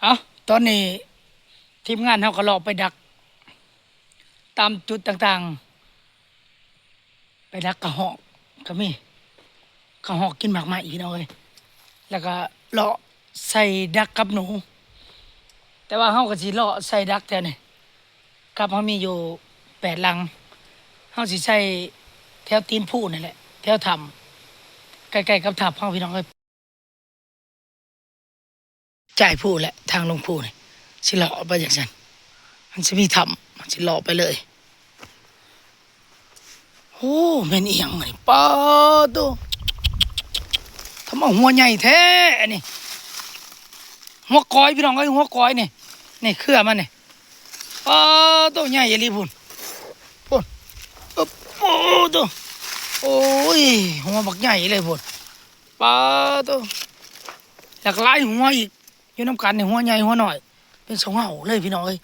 เอาตอนนี้ทีมงานเขาก็เลาะไปดัก ตามจุดต่างๆ ไปดักกระหอกก็มีกระหอกกินหมากไม้อีกเนาะเลยแล้วก็เลาะใส่ดักกับหนู แต่ว่าเขาก็สิเลาะใส่ดักแถวนี่กับเขามีอยู่แปดลังเขาสิใส่แถวตีนผู้นั่นแหละแถวถ้ำใกล้ๆกับถ้ำเขาพี่น้องเอ้ย จ่ายผู้แหละทางลงผู้นี่สิเลาะไปอย่างนั้นมันจะมีถ้ำมันสิเลาะไปเลยโอ้แม่นเอียงอันนี่ป้าตัวทำเอาหัวใหญ่แท้นนี้หัวก้อยพี่น้องเอ้หัวก้อยนี่นี่เครือมันนี่ป้าตัวใหญ่ยาลีพุ่นพุ่นอึ๊บโอ้ตัวโอ้ยหัวบักใหญ่เลยพุ่นป้าตัวหลากหลายหัวอีก อยู่น้ำกันในหัวใหญ่หัวหน่อย เป็นสองเหาเลยพี่น้องเอ้ย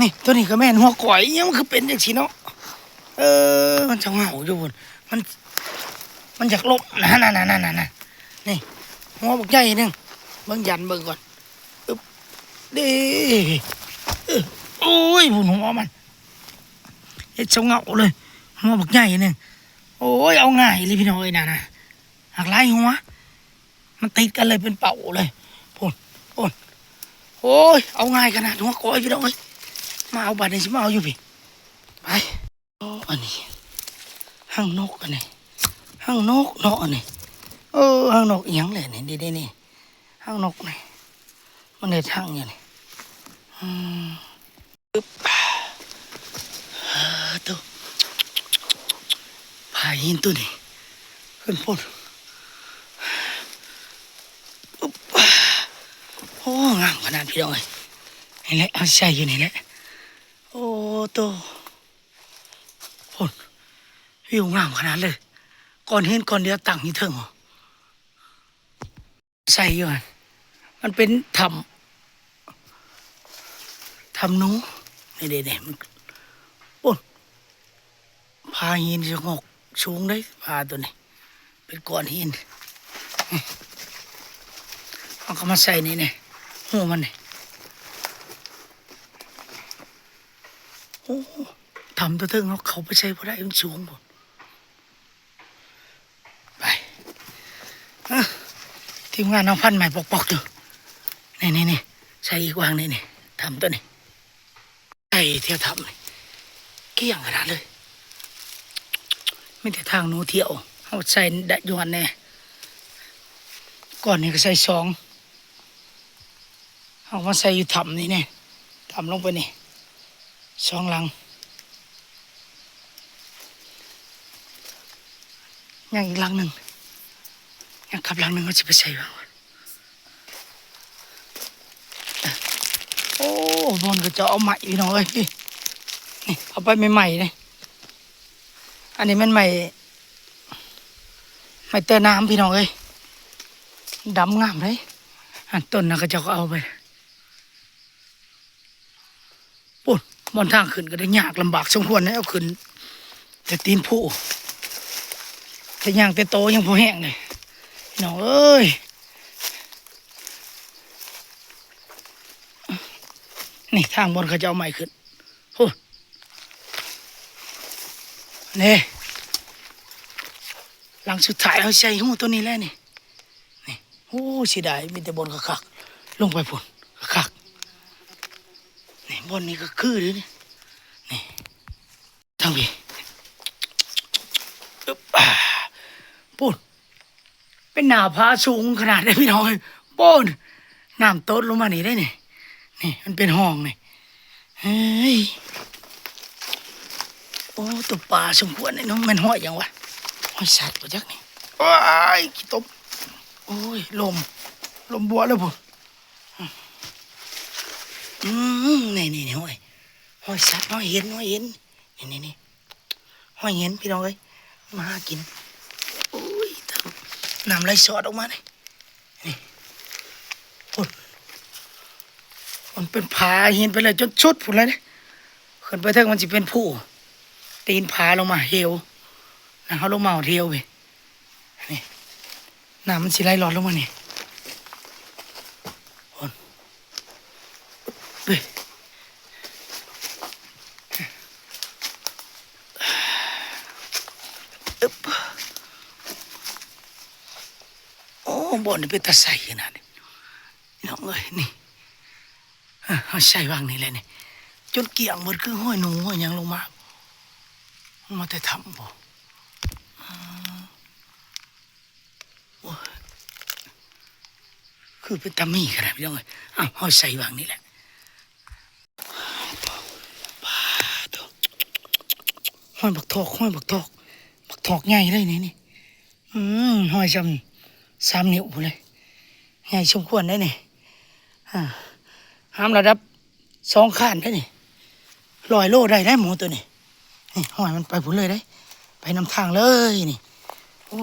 นี่ตัวนี้ก็แม่นหัวก้อยอิหยังมันคือเป็นจังซี่เนาะเออ มันจะเหงาอยู่บนมัน มันอยากลบนะนั่นะนนั่นนั่นนี่หัวบักใหญ่หนึงเบิ่งยันเบิ่งก่อนอึ๊บดีเออโอ้ยบุญหัวมันเฮ็ดเฉาเหงาเลยหัวบักใหญ่หนึงโอ้ยเอาง่ายเลยพี่น้องเอ้ยนะนะหักไล่หัวมันติดกันเลยเป็นเป่าเลย พ่นพ่นโอ้ย เอาง่ายขนาดหัวก้อยพี่น้องเอ้ยมาเอาบัตรนี่สิมาเอาอยู่พี่ ไปอันนี้ห้างนกอันนี้ห้างนกเนาะอันนี้เออห้างนกเอียงเลยนี่ดีดีนี่ห้างนกนี่มันเลยทางอย่างนี้อืมปึ๊บตัวผาหินตัวนี้ขึ้นพ่นปึ๊บ โอ้งามขนาดพี่น้องเอ้ยนี่แหละเอาใส่อยู่นี่แหละโอ้ตัวพ่นวิวงามขนาดเลยก่อนเห็นก่อนเดียวตั้งอยู่เทิงเหรอใส่อยู่มันมันเป็นทำทำหนูนี่เด็มันโอ้นพาหินจะงอกสูงได้พาตัวนี้เป็นก้อนหิน เอาก็มาใส่นี่เนี่ยหัวมันนี่โอ้ทำตัวเทิงเขาเขาไปใช้พอได้มันสูงหมดไปทีมงานเอาพันใหม่ปอกๆอยู่นี่นี่นี่ใส่อีกวางนี่นี่ทำตัวนี้ใส่เที่ยวทำนี่เกี่ยงขนาดเลยไม่แต่ทางหนูเที่ยวเอาใส่ดะยวนแน่ก่อนนี้ก็ใส่สอง เอามาใส่อยู่ทำนี่เนี่ยทำลงไปนี่สองหลังยังอีกหลังหนึ่งยังขับหลังหนึ่งเขาจะไปใส่บ้างวะโอ้บนก็จะเอาใหม่พี่น้องเอ้ยนี่นี่เอาไปใหม่ๆเลยอันนี้มันใหม่ใหม่เตอน้ำพี่น้องเอ้ยดำงามเลยอันต้นนะก็จะเอาไป ปุ่นบนทางขึ้นก็ได้ยากลำบากสมควรนะเอาขึ้นแต่ตีนผู้แต่ย่างแต่โตยังพอแห้งเลยน้องเอ้ยนี่ทางบนเขาจะเอาใหม่ขึ้นโอ้นี่หลังสุดท้ายเขาใช้หูตัวนี้แล้วนี่นี่โอ้สีดายมีแต่บนคักๆลงไปพุ่นคัก ๆนี่บนนี้ก็คือเลยนี่นี่ทางพี่อึ๊บอ่าปูนเป็นหนาผาสูงขนาดได้พี่น้องปูนน้ำต้นลงมานี่ได้นี่นี่มันเป็นห้องนี่เฮ้ยโอ้ตัวปลาสมควรนี่น้องมันห้อยอย่างวะห้อยสัตว์ตัวจักนี่ว้ยขี้ตบโอ้ยลมลมบัวแล้วพุ่น อืมนี่นี่นี่ห้อยห้อยสัตว์ห้อยเห็นห้อยเห็นนี่นี่นี่ห้อยเห็นพี่น้องเอ้ยมาหากินโอ้ยทำน้ำไหลสอดออกมาเลยนี่โอ้ยมันเป็นผาเหินไปเลยจนชุดผุนเลยเนี่ยขึ้นไปเท่งมันจะเป็นผู้ตีนผาลงมาเฮวนะเขาลงมาเอาเทวไปนี่น้ำมันสิไหลหลอดลงมาเนี่โอน เฮ้ย อึบโอ้บ่อนเป็นตาใส่ขนาดนี้น้องเอ้ยนี่เอ้อเอาใส่วางนี่แหละนี่จนเกี่ยงหมดคือห้อยหนูห้อยยังลงมามาแต่ทำบ่คือเป็นตามีขนาดพี่น้องเอ้ยอ้าวเอาใส่วางนี่แหละ ห้อยบักทอกห้อยบักทอกบักทอกใหญ่เลยนี่นี่อืมห้อยจำสามนิ้วเลยใหญ่สมควรได้นี่ห้ามระดับสองข้านได้นี่ลอยโลได้ได้หมูตัวนี้นี่ห้อยมันไปผุนเลยได้ ไปนำทางเลยนี่ โอ้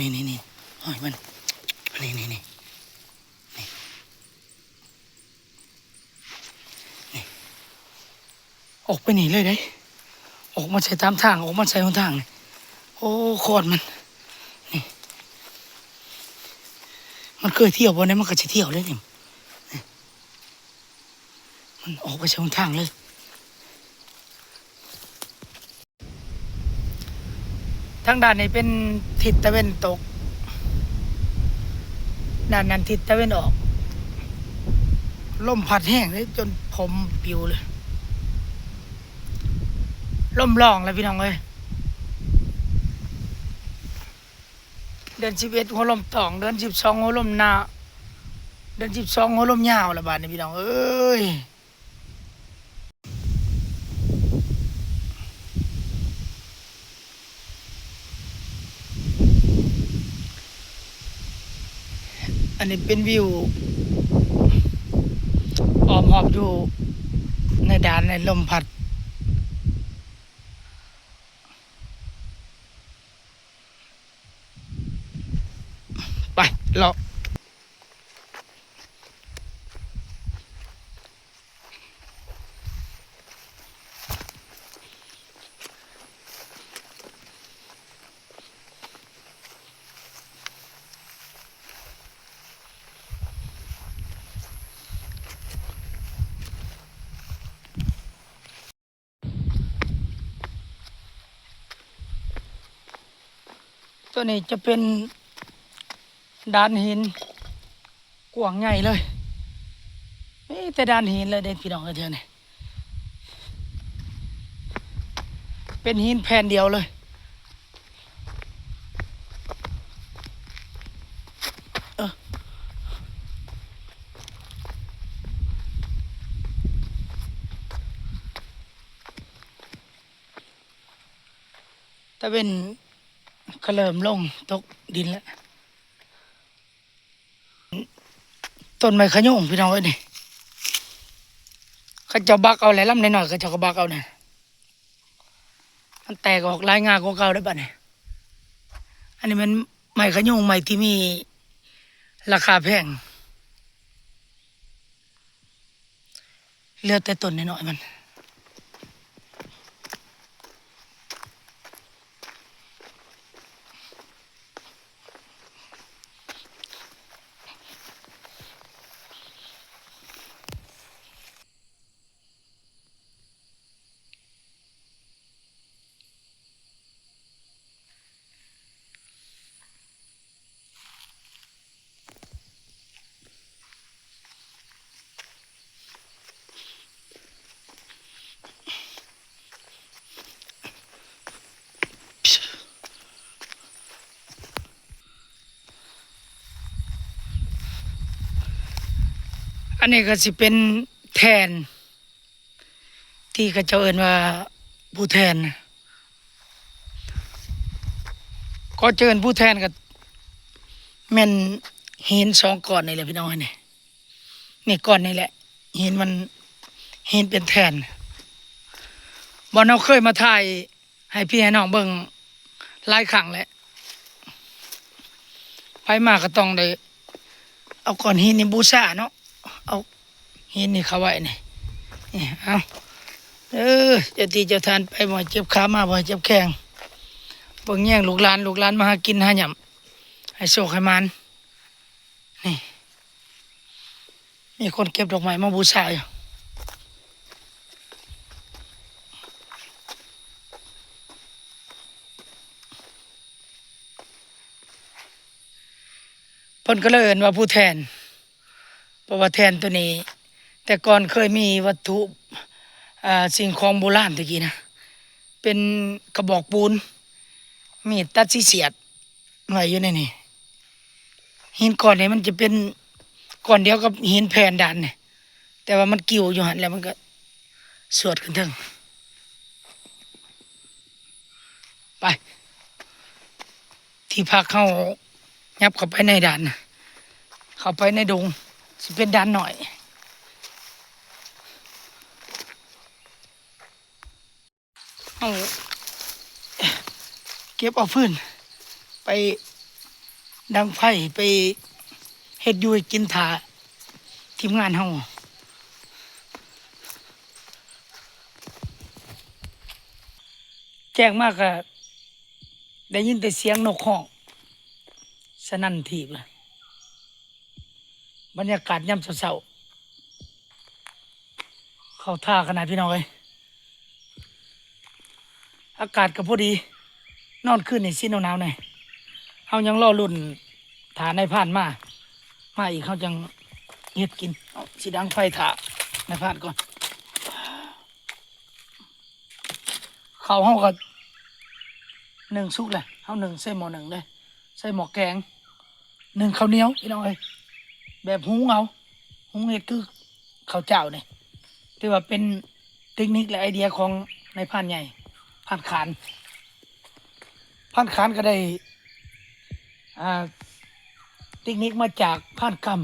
นี่นี่นี่ห้อยมันนี่นี่นี่นี่นี่ออกไปหนีเลยได้ ออกมาใส่ตามทาง ออกมาใส่หนทางนี่โอ้โคตรมันนี่มันเคยเที่ยววันนี้มันก็จะเที่ยวเลยนี่มันออกไปใส่หนทางเลยทางด้านนี้เป็นทิศตะเวนตก ด้านนั้นทิศตะเวนออก ลมพัดแห้งเลยจนผมปิวเลย ล่มล่องแล้วพี่น้องเอ้ยเดือนสิบเอ็ดหัวลมตองเดือนสิบสองหัวลมหนาเดือนสิบสองหัวลมยาวละบาดนี้พี่น้องเอ้ยอันนี้เป็นวิวออมหอบอยู่ในด่านในลมพัด ไป เราตัวนี้จะเป็น ดานหินกว้างใหญ่เลยนี่แต่ดานหินเลยเด็ดพี่น้องเอ้ยเธอเนี่ยเป็นหินแผ่นเดียวเลยเออแต่เป็นก็เริ่มลงตกดินแล้ว ต้นไม้ขยงพี่น้องเอ้ยนี่เขาจะบักเอาแหละลำหน่อยๆเขาจะกบักเอาเนี่ยมันแตกออกลายงากว่าเก่าได้ป่ะเนี่ยอันนี้มันไม้ขยงไม้ที่มีราคาแพงเลือแต่ต้นน้อยๆมัน อันนี้ก็สิเป็นแทน ที่เขาเจ้าเอิ้นว่าผู้แทนก็เจิญผู้แทนกับแม่นเหินสองก้อนนี่แหละพี่น้องเอ้ยนี่นี่ก้อนนี่แหละเหินมันเหินเป็นแทนบอลเราเคยมาถ่ายให้พี่ให้น้องเบิ่งหลายครั้งแล้วไปมาก็ต้องได้เอาก้อนหินนี่บูชาเนาะ เอาเห็นนี่เขาไว้นี่นี่เอาเออเจ้าตีเจ้าทานไปบ่อยเจ็บขามาบ่อยเจ็บแข้งบ่งแย่งลูกหลานลูกหลานมาหากินหาหย่ำให้โศกให้มันนี่มีคนเก็บดอกไม้มาบูชาอยู่เนก็เลยเอินว่าผู้แทน เพราะว่าแทนตัวนี้ แต่ก่อนเคยมีวัตถุสิ่งของโบราณตะกี้นะ เป็นกระบอกปูน มีตัดสิเสียดไว้อยู่ในนี่หินก้อนนี้มันจะเป็นก้อนเดียวกับหินแผ่นดันเนี่ยแต่ว่ามันกิ่วอยู่หันแล้วมันก็สวดขึ้นถึงไป ที่พักเข้ายับเข้าไปในด่าน เข้าไปในดง สิเป็นด่านหน่อยเอาเก็บเอาฟืนไปดังไฟไปเฮ็ดยูให้กินถาทีมงานเฮาแจ้งมากก็ได้ยินแต่เสียงนกห้องสนั่นทีบเลย บรรยากาศย่ำเศร้าๆเข้าท่าขนาดพี่น้องเลยอากาศก็พอดี นอนขึ้นในสิ้นหนาวๆหน่อยเฮายังรอรุ่นฐานในผ่านมา มาอีกเขาจังเฮ็ดกินเอาสิดังไฟถาในผ่านก่อน เขาเฮาก็หนึ่งสุกเลยเฮาหนึ่งใส่หม้อหนึ่งเลยใส่หม้อแกงหนึ่งข้าวเหนียวพี่น้องเอ้ย แบบหุงเอาหุงเฮ็ดคือข้าวเจ้าเนี่ยที่ว่าเป็นเทคนิคและไอเดียของในผ่านใหญ่ผ่านขานผ่านขานก็ได้อ่าเทคนิคมาจากผ่านกรรม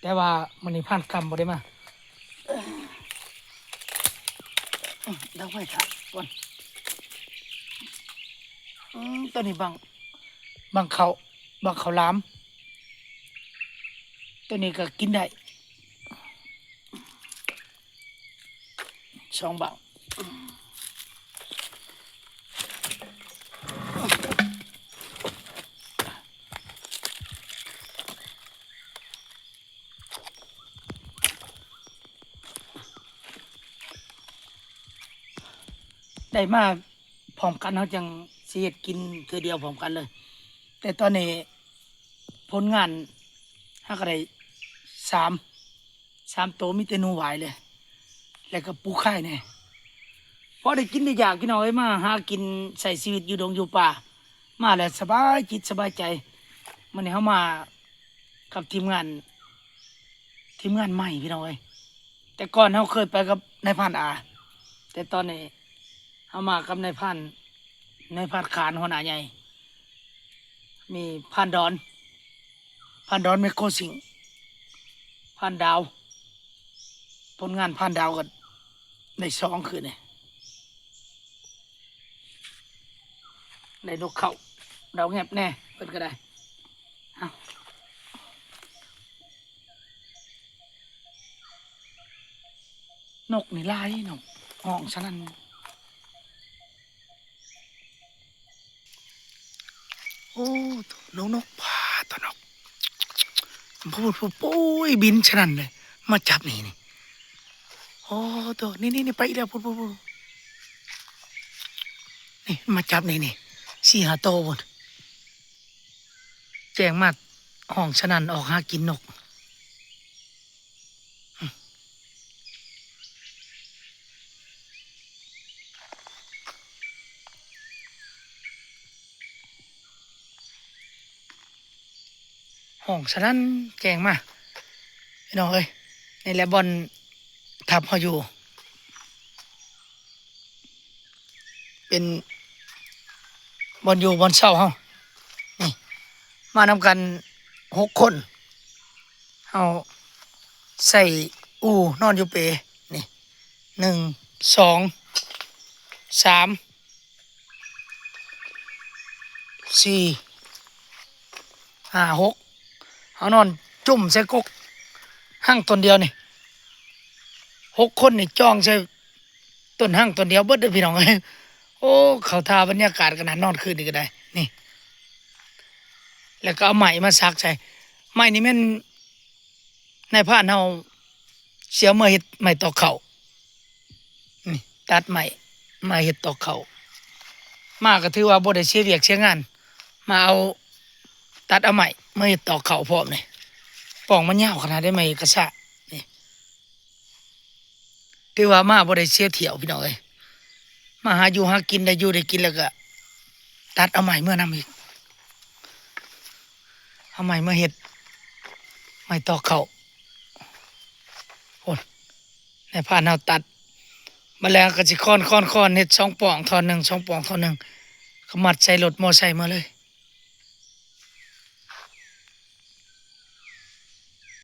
แต่ว่ามันนี่ผ่านกรรมบ่ได้มาเอิ่มเดาไว้ค่ะก่อนตัวนี้บางบางเขาบางเขาล้า ตัวนี้ก็กินได้สองบางได้มากพร้อมกันเขาจังเสียดกินเธอเดียวพร้อมกันเลย แต่ตอนนี้ผลงานฮักอะไร สามสามโตวมีแต่หนูหวายเลย แล้วก็ปูไข่เนี่ยพอได้กินได้อยากพี่น้องเอ้ยมา หากินใส่ชีวิตอยู่ดงอยู่ป่า มาแล้วสบายจิตสบายใจมันนี้เขามากับทีมงาน ทีมงานใหม่พี่น้องเอ้ยแต่ก่อนเขาเคยไปกับนายพันอา แต่ตอนนี้เอามากับนายพันนายพันขานหัวหน้าใหญ่ มีพันดอน พันดอนเมโคสิง ห์พันดาว ผลงานพันดาวกันในสองคืนนี่ได้นกเขาดาวแงบแน่เปิดก็ได้เอานกนี่ลายนกห้องฉะนั้นโอ้ตัวนกนกพาตัวนก พูดพูดปุ้ยบินฉนันเลย มาจับนี่นี่โอ้ตัวนี่นี่นี่ไปแล้วพูดพูดพูดนี่มาจับนี่นี่สี่หาโตบนแจ้งมาห้องฉนันออกหากินนก ห้องฉะนั้นแจ้งมาพี่น้องเอ้ยในแลบบอลทับเขาอยู่ เป็นบอลอยู่บอลเศร้าเฮานี่มานำกันหกคนเฮาใส่อูนอนอยู่เปนี่หนึ่งสองสามสี่ห้าหก เฮานอน จุ่มใส่กกห้างต้นเดียวนี่หกคนนี่จ้องใส่ต้นห้างต้นเดียวเบิดเด้พี่น้องเอ้ยโอ้เขาทาบรรยากาศขนาดนอนคืนนี่ก็ได้ นี่ แล้วก็เอาไหมมาซักใส่ไหมนี่แม่นในผ่านเฮาเสียเมาเฮ็ดไหมตอกเขานี่ตัดไหมมาเฮ็ดตอกเขามาก็ถือว่าบ่ได้เสียเวียกเสียงาน มาเอาตัดเอาไหม ไม่ตอกเข่าพร้อมนี่ป่องมันยาวขนาดได้ไหมกระชะนี่ถือว่ามาบ่ได้เสียเที่ยวพี่น้องเอ้ยมาหาอยู่หากินได้อยู่ได้กินแล้วก็ตัดเอาใหม่เมื่อนำอีกเอาใหม่เมื่อเห็ดใหม่ตอกเข่าโอนในผ่านเอาตัดมาแล้วก็สิค้อนค้อนค้อนเห็ดสองป่องทอนหนึ่งสองป่องทอนหนึ่งก็มัดใส่รถมอไซค์มาเลย